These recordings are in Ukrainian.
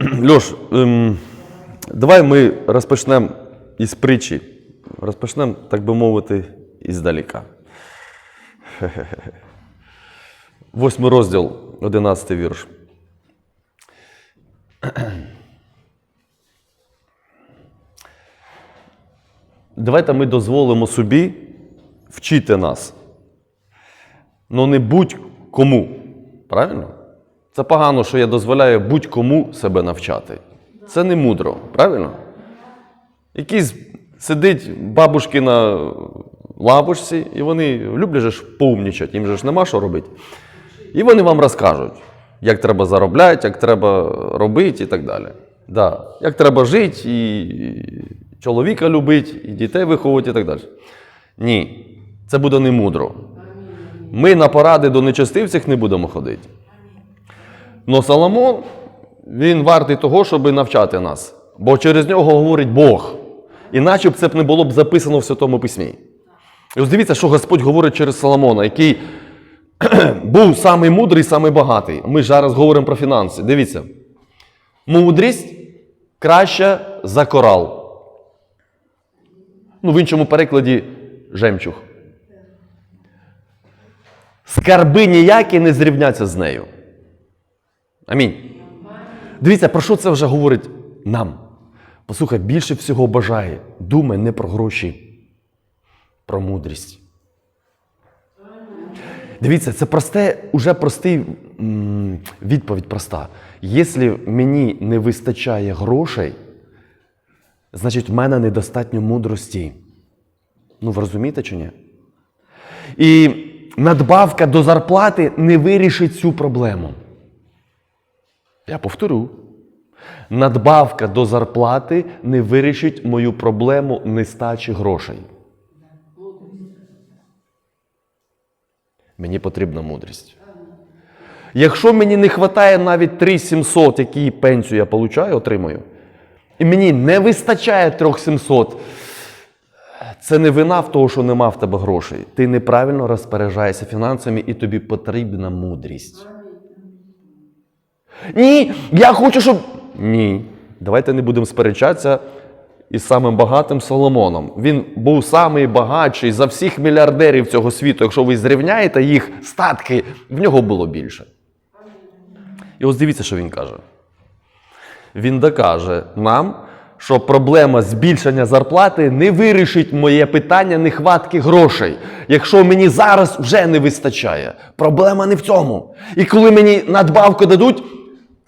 Льош, ем, давай ми розпочнемо із притчі. Розпочнемо, так би мовити, іздаліка. Восьмий розділ, одинадцятий вірш. Давайте ми дозволимо собі вчити нас. Ну не будь-кому. Правильно? Це погано, що я дозволяю будь-кому себе навчати. Це не мудро, правильно? Якийсь сидить бабушки на лавочці, і вони люблять же ж поумнічати, їм же ж нема що робити. І вони вам розкажуть, як треба заробляти, як треба робити і так далі. Да. Як треба жити, і чоловіка любити, і дітей виховувати і так далі. Ні, це буде не мудро. Ми на поради до нечестивців не будемо ходити. Но Соломон, він вартий того, щоб навчати нас. Бо через нього говорить Бог. Іначе б це б не було б записано в Святому Письмі. І ось дивіться, що Господь говорить через Соломона, який був самий мудрий, самий багатий. Ми ж зараз говоримо про фінанси. Дивіться. Мудрість краща за корал. Ну, в іншому перекладі жемчуг. Скарби ніякі не зрівняться з нею. Амінь. Дивіться, про що це вже говорить нам? Послухай, більше всього бажає. Думай не про гроші, про мудрість. Дивіться, це просте, уже простий відповідь проста. Якщо мені не вистачає грошей, значить в мене недостатньо мудрості. Ну, ви розумієте чи ні? І надбавка до зарплати не вирішить цю проблему. Я повторю. Надбавка до зарплати не вирішить мою проблему нестачі грошей. Мені потрібна мудрість. Якщо мені не вистачає навіть 3700, які пенсію я получаю, отримую, і мені не вистачає 3700, це не вина в того, що нема в тебе грошей. Ти неправильно розпоряджаєшся фінансами і тобі потрібна мудрість. Ні, я хочу, щоб. Ні. Давайте не будемо сперечатися із самим багатим Соломоном. Він був самий багатший за всіх мільярдерів цього світу. Якщо ви зрівняєте їх статки, в нього було більше. І ось дивіться, що він каже. Він докаже нам, що проблема збільшення зарплати не вирішить моє питання нехватки грошей, якщо мені зараз вже не вистачає. Проблема не в цьому. І коли мені надбавку дадуть,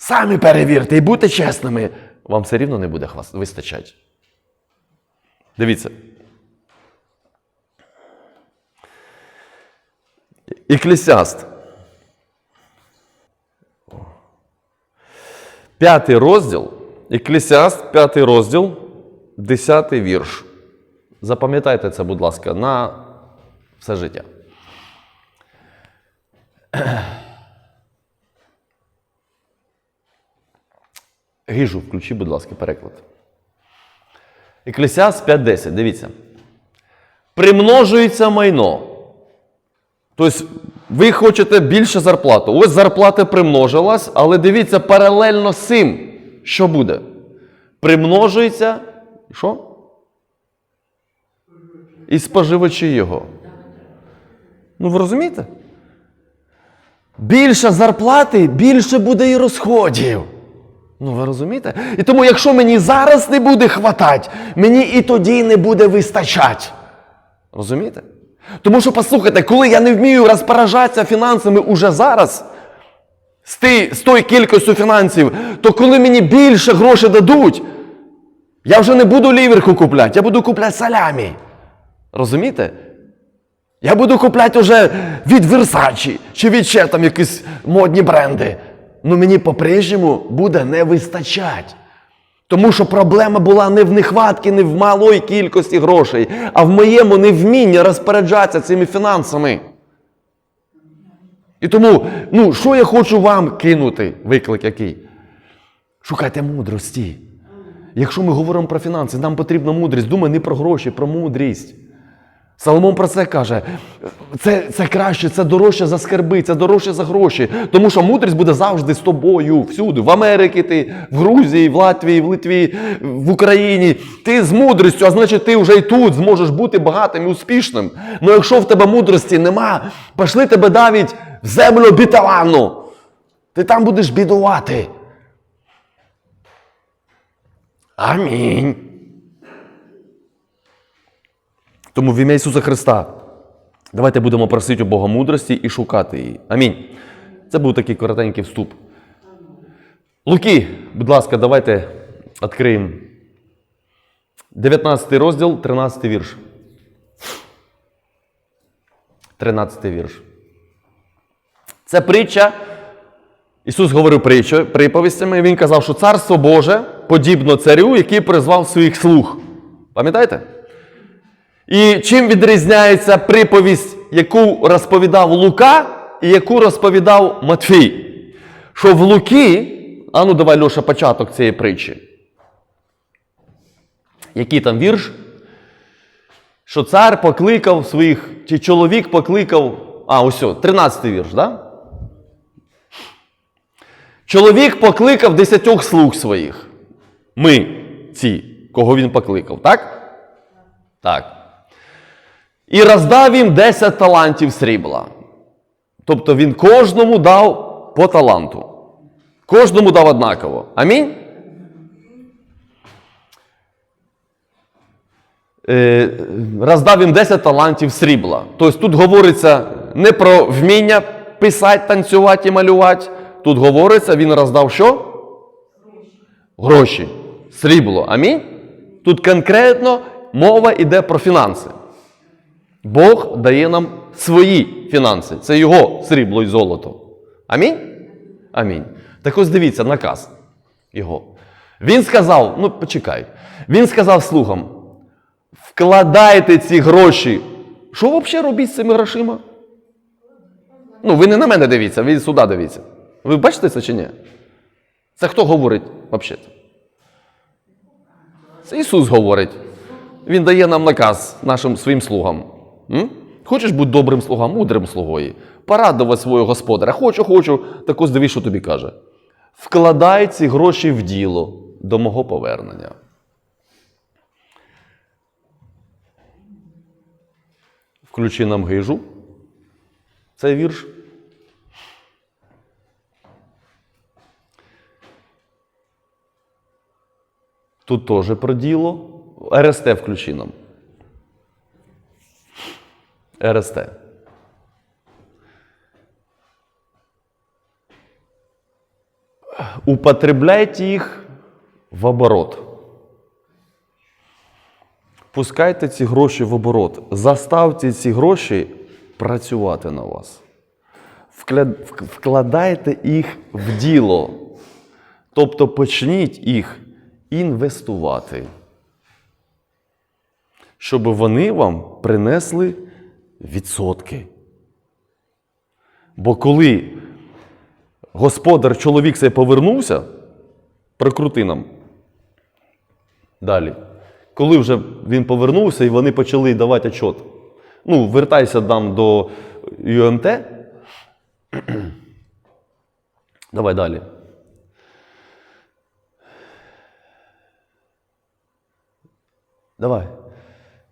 самі перевірте і будьте чесними, вам все рівно не буде вистачати. Дивіться. Еклесіаст. П'ятий розділ, Еклесіаст, п'ятий розділ, десятий вірш. Запам'ятайте це, будь ласка, на все життя. Гижу, включи, будь ласка, переклад. Еклесіаст 5.10. Дивіться. Примножується майно. Тобто, ви хочете більше зарплату. Ось зарплата примножилась, але дивіться, паралельно з цим, що буде? Примножується. Що? І споживачі його. Ну, ви розумієте? Більше зарплати, більше буде і розходів. Ну, ви розумієте? І тому, якщо мені зараз не буде хватати, мені і тоді не буде вистачати. Розумієте? Тому що, послухайте, коли я не вмію розпоражатися фінансами уже зараз, з, ти, з тою кількістю фінансів, то коли мені більше грошей дадуть, я вже не буду ліверку купляти, я буду купляти салямі. Розумієте? Я буду купляти вже від Versace чи від ще там якісь модні бренди. Ну мені по-прежньому буде не вистачати. Тому що проблема була не в нехватці, не в малої кількості грошей, а в моєму невмінні розпоряджатися цими фінансами. І тому, ну, що я хочу вам кинути, виклик який? Шукайте мудрості. Якщо ми говоримо про фінанси, нам потрібна мудрість. Думай не про гроші, про мудрість. Соломон про це каже: це, це краще, це дорожче за скарби, це дорожче за гроші. Тому що мудрість буде завжди з тобою, всюди. В Америці ти, в Грузії, в Латвії, в Литві, в Україні. Ти з мудрістю, а значить, ти вже і тут зможеш бути багатим і успішним. Ну якщо в тебе мудрості нема, пошли тебе навіть в землю обітовану. Ти там будеш бідувати. Амінь. Тому в ім'я Ісуса Христа давайте будемо просити у Бога мудрості і шукати її. Амінь. Це був такий коротенький вступ. Луки, будь ласка, давайте відкриємо 19 розділ, 13 вірш. 13 вірш. Це притча. Ісус говорив притчу, приповістями, Він казав, що царство Боже подібно царю, який призвав своїх слуг. Пам'ятаєте? І чим відрізняється приповість, яку розповідав Лука і яку розповідав Матфій? Що в Луки, а ну давай, Льоша, початок цієї притчі. Який там вірш? Що цар покликав своїх, чи чоловік покликав. А, ось, 13-й вірш, да? Чоловік покликав десятьох слуг своїх. Ми, ці, кого він покликав, так? Так. І роздав їм 10 талантів срібла. Тобто він кожному дав по таланту. Кожному дав однаково. Амінь? Е, роздав їм 10 талантів срібла. Тобто тут говориться не про вміння писати, танцювати і малювати. Тут говориться, він роздав що? Гроші. Срібло. Амінь? Тут конкретно мова йде про фінанси. Бог дає нам свої фінанси. Це його срібло і золото. Амінь? Амінь. Так ось дивіться, наказ його. Він сказав: ну почекай, він сказав слугам: вкладайте ці гроші. Що взагалі робіть з цими грошима? Ну, ви не на мене дивіться, ви сюди дивіться. Ви бачите це чи ні? Це хто говорить взагалі? Це Ісус говорить. Він дає нам наказ нашим своїм слугам. Хочеш бути добрим слугам, мудрим слугою? Порадувати свого господаря. Хочу, хочу, так ось дивись, що тобі каже. Вкладай ці гроші в діло до мого повернення. Включи нам гижу. Цей вірш. Тут теж про діло. РСТ включи нам. РСТ. Употребляйте їх в оборот. Пускайте ці гроші в оборот. Заставте ці гроші працювати на вас. Вкладайте їх в діло. Тобто почніть їх інвестувати, щоб вони вам принесли відсотки. Бо коли господар, чоловік цей повернувся, прикрути нам. Далі. Коли вже він повернувся і вони почали давати отчет. Ну, вертайся там до ЮМТ. Давай далі. Давай.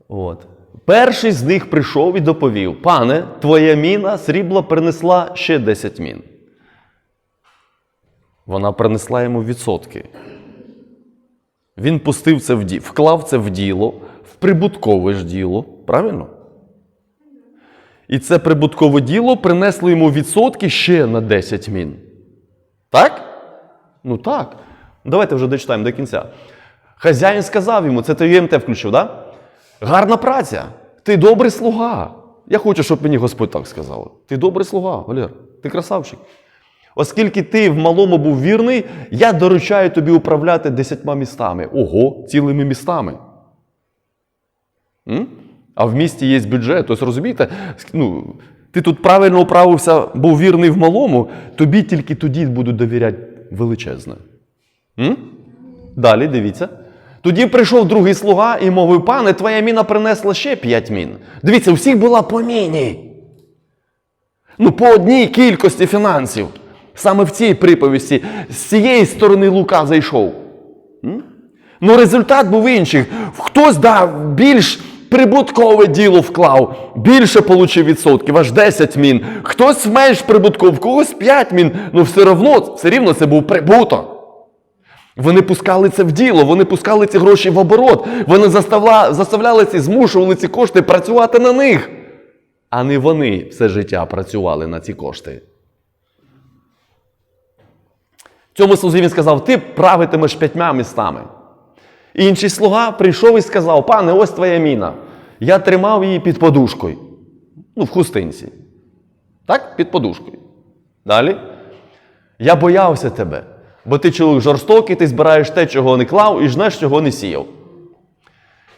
От. Перший з них прийшов і доповів: Пане, твоя міна срібла принесла ще 10 мін. Вона принесла йому відсотки. Він пустив це в діло, вклав це в діло, в прибуткове ж діло. Правильно? І це прибуткове діло принесло йому відсотки ще на 10 мін. Так? Ну так. Давайте вже дочитаємо до кінця. Хазяїн сказав йому, це ти ЮМТ включив, да? Гарна праця. Ти добрий слуга. Я хочу, щоб мені Господь так сказав. Ти добрий слуга, Валер. Ти красавчик. Оскільки ти в малому був вірний, я доручаю тобі управляти десятьма містами. Ого, цілими містами. М? А в місті є бюджет. Тобто, розумієте, ну, ти тут правильно управився, був вірний в малому, тобі тільки тоді будуть довіряти величезне. М? Далі дивіться. Тоді прийшов другий слуга і мовив, пане, твоя міна принесла ще п'ять мін. Дивіться, у була по міні. Ну, по одній кількості фінансів. Саме в цій приповісті з цієї сторони Лука зайшов. Ну, результат був інший. Хтось дав більш прибуткове діло вклав, більше отримав відсотків, аж 10 мін. Хтось менш прибутковий, когось 5 мін. Ну, все одно, все рівно це був прибуток. Вони пускали це в діло, вони пускали ці гроші в оборот, вони заставля, заставляли ці, змушували ці кошти працювати на них. А не вони все життя працювали на ці кошти. Цьому слузі він сказав: ти правитимеш п'ятьма містами. І Інший слуга прийшов і сказав: пане, ось твоя міна. Я тримав її під подушкою. Ну, в хустинці. Так? Під подушкою. Далі. Я боявся тебе, бо ти чоловік жорстокий, ти збираєш те, чого не клав, і жнеш, чого не сіяв.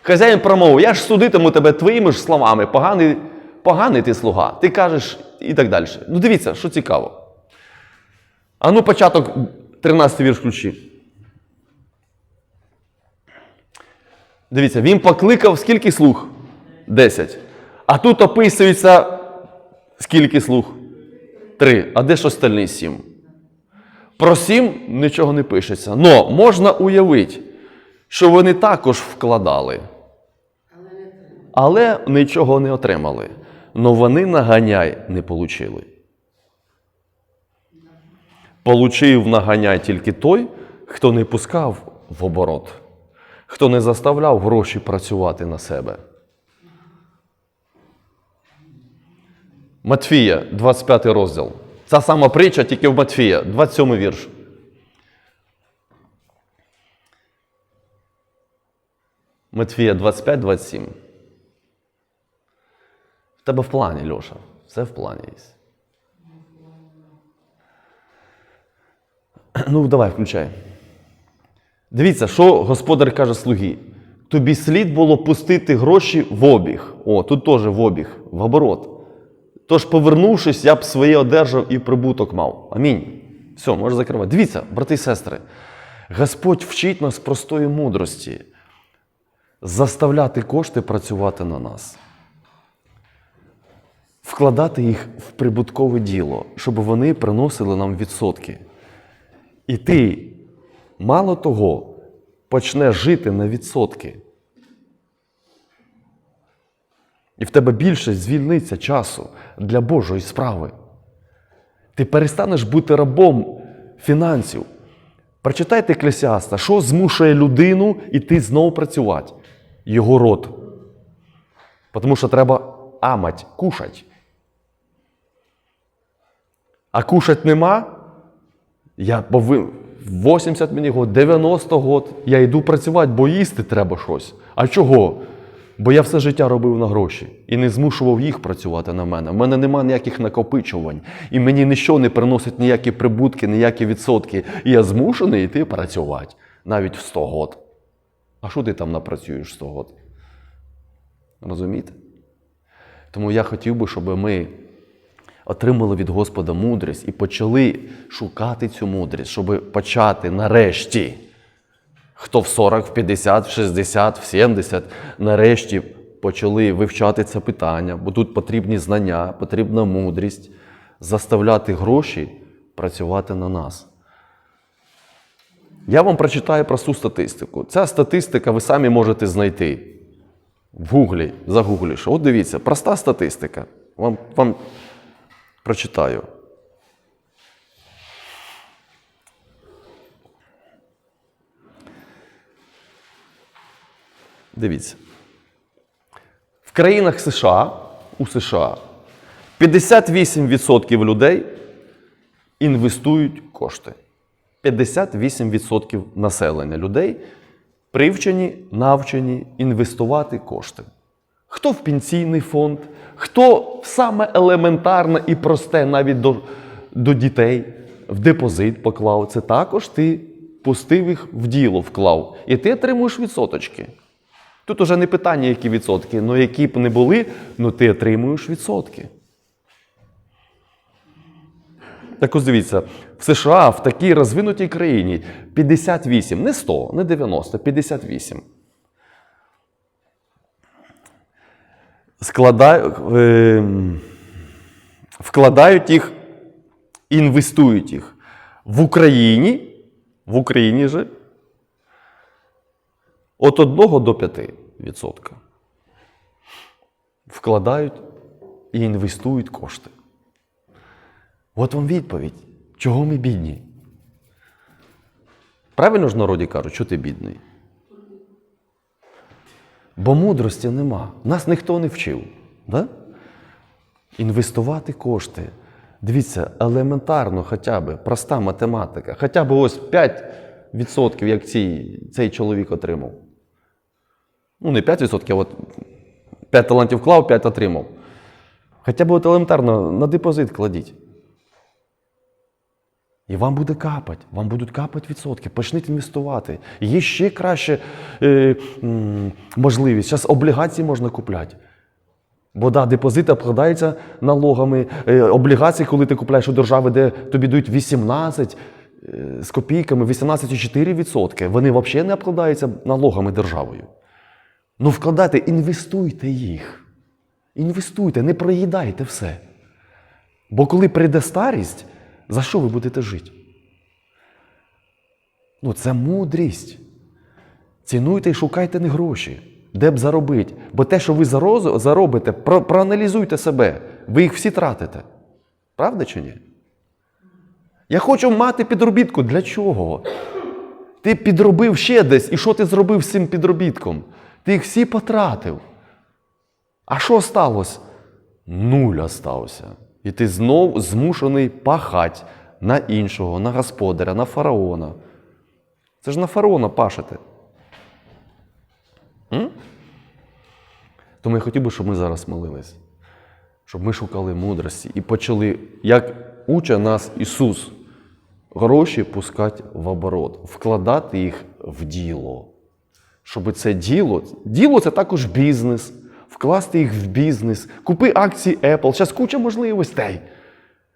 Хазяїн промовив, я ж судитиму тебе твоїми ж словами, поганий, поганий ти слуга. Ти кажеш і так далі. Ну дивіться, що цікаво. А ну, початок 13 вірш ключі. Дивіться, він покликав скільки слуг? 10. А тут описується скільки слуг? Три. А де ж остальні сім? Про сім нічого не пишеться. Но можна уявити, що вони також вкладали, але нічого не отримали. Но вони наганяй не получили. Получив наганяй тільки той, хто не пускав в оборот, хто не заставляв гроші працювати на себе. Матфія, 25 розділ. Ця сама притча, тільки в Матфія, 27 вірш. Матфія 25, 27. В тебе в плані, Льоша. Все в плані є. Ну, давай, включай. Дивіться, що господар каже слугі. Тобі слід було пустити гроші в обіг. О, тут теж в обіг, в оборот. Тож, повернувшись, я б своє одержав і прибуток мав. Амінь. Все, можеш закривати. Дивіться, брати і сестри, Господь вчить нас простої мудрості заставляти кошти працювати на нас, вкладати їх в прибуткове діло, щоб вони приносили нам відсотки. І ти, мало того, почнеш жити на відсотки. І в тебе більше звільниться часу для Божої справи. Ти перестанеш бути рабом фінансів. Прочитайте Еклесіаста, що змушує людину іти знову працювати? Його рот. Тому що треба амать, кушать. А кушать нема. Я повинен 80 мені год, 90 год. Я йду працювати, бо їсти треба щось. А чого? Бо я все життя робив на гроші і не змушував їх працювати на мене. У мене немає ніяких накопичувань. І мені нічого не приносить ніякі прибутки, ніякі відсотки. І я змушений йти працювати навіть в 100 год. А що ти там напрацюєш 100 год? Розумієте? Тому я хотів би, щоб ми отримали від Господа мудрість і почали шукати цю мудрість, щоб почати нарешті. Хто в 40, в 50, в 60, в 70, нарешті почали вивчати це питання, бо тут потрібні знання, потрібна мудрість, заставляти гроші працювати на нас. Я вам прочитаю просту статистику. Ця статистика ви самі можете знайти в Гуглі, загугліш. От дивіться, проста статистика. Вам, вам прочитаю. Дивіться. В країнах США, у США 58% людей інвестують кошти. 58% населення людей привчені, навчені інвестувати кошти. Хто в пенсійний фонд, хто саме елементарне і просте навіть до, до дітей в депозит поклав. Це також ти пустив їх в діло вклав. І ти отримуєш відсоточки. Тут уже не питання, які відсотки, але які б не були, але ти отримуєш відсотки. Так ось дивіться, в США, в такій розвинутій країні 58, не 100, не 90, 58. Складаю, е, вкладають їх, інвестують їх в Україні, в Україні же от 1 до 5 відсотка. Вкладають і інвестують кошти. От вам відповідь. Чого ми бідні? Правильно ж народі кажуть, що ти бідний? Бо мудрості нема. Нас ніхто не вчив. Да? Інвестувати кошти. Дивіться, елементарно хоча б, проста математика. Хоча б ось 5%, як цей, цей чоловік отримав. Ну, не 5%, а от 5 талантів вклав, 5 отримав. Хоча б от елементарно на депозит кладіть. І вам буде капати, вам будуть капати відсотки. Почніть інвестувати. Є ще краще е, можливість. Зараз облігації можна купляти. Бо да, депозит обкладається налогами. Е, облігації, коли ти купляєш у держави, де тобі дають 18 е, з копійками, 18,4%. Вони взагалі не обкладаються налогами державою. Ну, вкладайте, інвестуйте їх. Інвестуйте, не проїдайте все. Бо коли прийде старість, за що ви будете жити? Ну, це мудрість. Цінуйте і шукайте не гроші, де б заробити. Бо те, що ви заробите, про- проаналізуйте себе. Ви їх всі тратите. Правда чи ні? Я хочу мати підробітку. Для чого? Ти підробив ще десь, і що ти зробив з цим підробітком? Ти їх всі потратив. А що сталося? Нуль остався. І ти знов змушений пахать на іншого, на господаря, на фараона. Це ж на фараона пашете. М? Тому я хотів би, щоб ми зараз молились, щоб ми шукали мудрості і почали, як уче нас Ісус, гроші пускати в оборот, вкладати їх в діло. Щоб це діло, діло це також бізнес, вкласти їх в бізнес, купи акції Apple, зараз куча можливостей.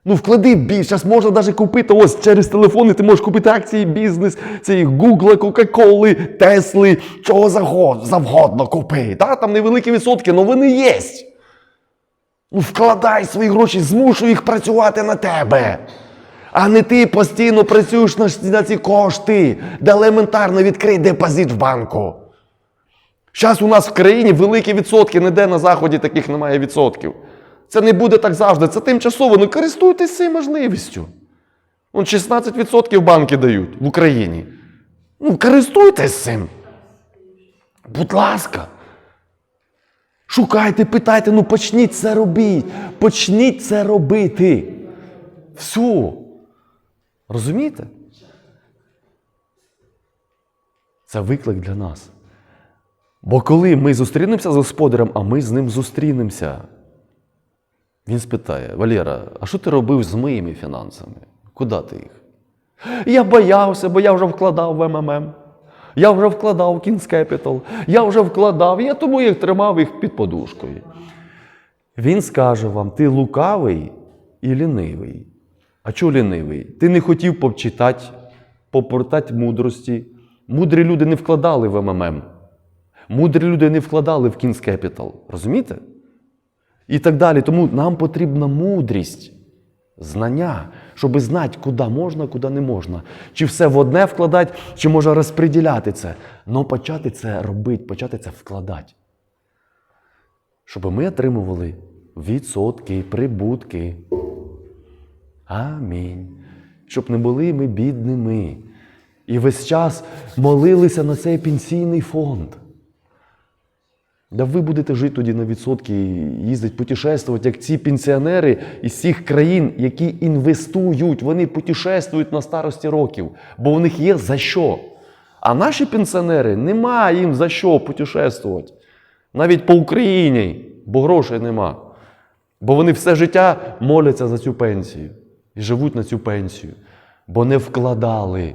Ну, вклади більше, зараз можна навіть купити ось через телефони, ти можеш купити акції бізнес, цієї Google, Кока-Коли, Тесли, чого завгодно, купи. Да? Там невеликі відсотки, але вони є. Ну, вкладай свої гроші, змушуй їх працювати на тебе. А не ти постійно працюєш на ці кошти, де елементарно відкрий депозит в банку. Зараз у нас в країні великі відсотки, ніде на заході таких немає відсотків. Це не буде так завжди, це тимчасово. Ну користуйтесь цією можливістю. Вон 16% банки дають в Україні. Ну, користуйтесь цим. Будь ласка. Шукайте, питайте, ну почніть це робити. Почніть це робити. Все. Розумієте? Це виклик для нас. Бо коли ми зустрінемося з господарем, а ми з ним зустрінемося, він спитає: Валера, а що ти робив з моїми фінансами? Куди ти їх? Я боявся, бо я вже вкладав в МММ. Я вже вкладав в Kings. Я вже вкладав, я тому їх тримав їх під подушкою. Він скаже вам: ти лукавий і лінивий. А чого лінивий? Ти не хотів почитати, попортати мудрості. Мудрі люди не вкладали в МММ. Мудрі люди не вкладали в Kings Capital. Розумієте? І так далі. Тому нам потрібна мудрість, знання, щоб знати, куди можна, куди не можна. Чи все в одне вкладати, чи може розподіляти це. Но почати це робити, почати це вкладати. Щоб ми отримували відсотки, прибутки. Амінь. Щоб не були ми бідними. І весь час молилися на цей пенсійний фонд. Да ви будете жити тоді на відсотки, їздити, путешествувати, як ці пенсіонери із цих країн, які інвестують, вони путешествують на старості років, бо у них є за що. А наші пенсіонери немає їм за що путешествувати. Навіть по Україні, бо грошей нема. Бо вони все життя моляться за цю пенсію і живуть на цю пенсію, бо не вкладали.